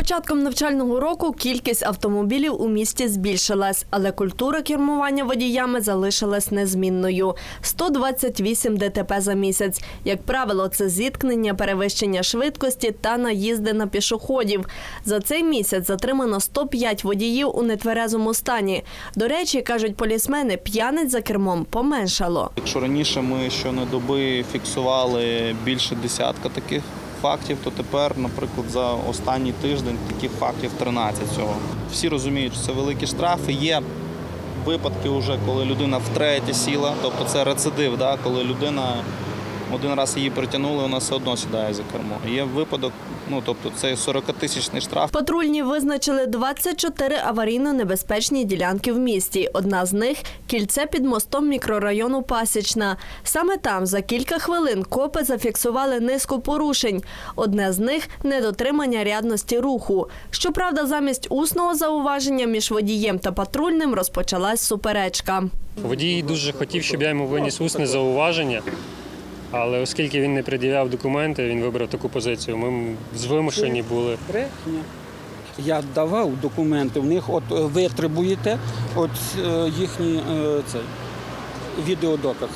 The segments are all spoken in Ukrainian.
початком навчального року кількість автомобілів у місті збільшилась, але культура кермування водіями залишилась незмінною. 128 ДТП за місяць. Як правило, це зіткнення, перевищення швидкості та наїзди на пішоходів. За цей місяць затримано 105 водіїв у нетверезому стані. До речі, кажуть полісмени, п'яниць за кермом поменшало. Якщо раніше ми щонедоби фіксували більше десятка таких фактів, то тепер, наприклад, за останній тиждень таких фактів 13 цього. Всі розуміють, що це великі штрафи. Є випадки, вже, коли людина втретє сіла, тобто це рецидив, да, коли людина один раз її притягнули, вона все одно сідає за кермо. Є випадок, ну тобто це 40-тисячний штраф. Патрульні визначили 24 аварійно небезпечні ділянки в місті. Одна з них кільце під мостом мікрорайону Пасічна. Саме там за кілька хвилин копи зафіксували низку порушень. Одне з них недотримання рядності руху. Щоправда, замість усного зауваження між водієм та патрульним розпочалась суперечка. Водій дуже хотів, щоб я йому виніс усне зауваження, але оскільки він не пред'являв документи, він вибрав таку позицію. Ми вимушені були. Брехня. Я давав документи, в них от е, ви требуєте от е, їхній е, цей, відеодоказ.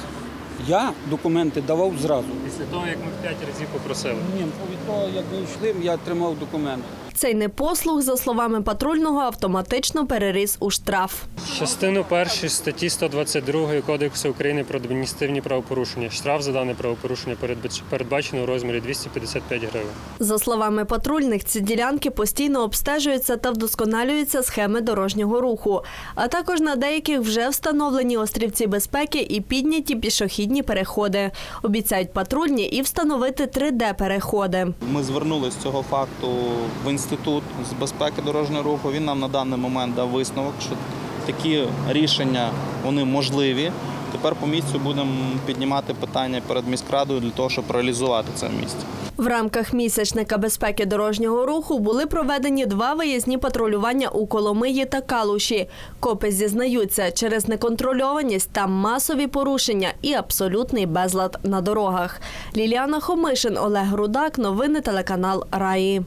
Я документи давав зразу. Після того, як ми п'ять разів попросили. Ні, від того, як ми йшли, я тримав документи. Цей непослух, за словами патрульного, автоматично переріс у штраф. Частину першої статті 122 Кодексу України про адміністративні правопорушення. Штраф за дане правопорушення передбач- передбачено у розмірі 255 гривень. За словами патрульних, ці ділянки постійно обстежуються та вдосконалюються схеми дорожнього руху. А також на деяких вже встановлені острівці безпеки і підняті пішохідні переходи. Обіцяють патрульні і встановити 3D-переходи. Ми звернулися з цього факту в інститут з безпеки дорожнього руху. Він нам на даний момент дав висновок, що такі рішення вони можливі. Тепер по місцю будемо піднімати питання перед міськрадою для того, щоб реалізувати це в місті. В рамках місячника безпеки дорожнього руху були проведені два виїзні патрулювання у Коломиї та Калуші. Копи зізнаються, через неконтрольованість там масові порушення і абсолютний безлад на дорогах. Ліліана Хомишин, Олег Рудак. Новини телеканал Раї.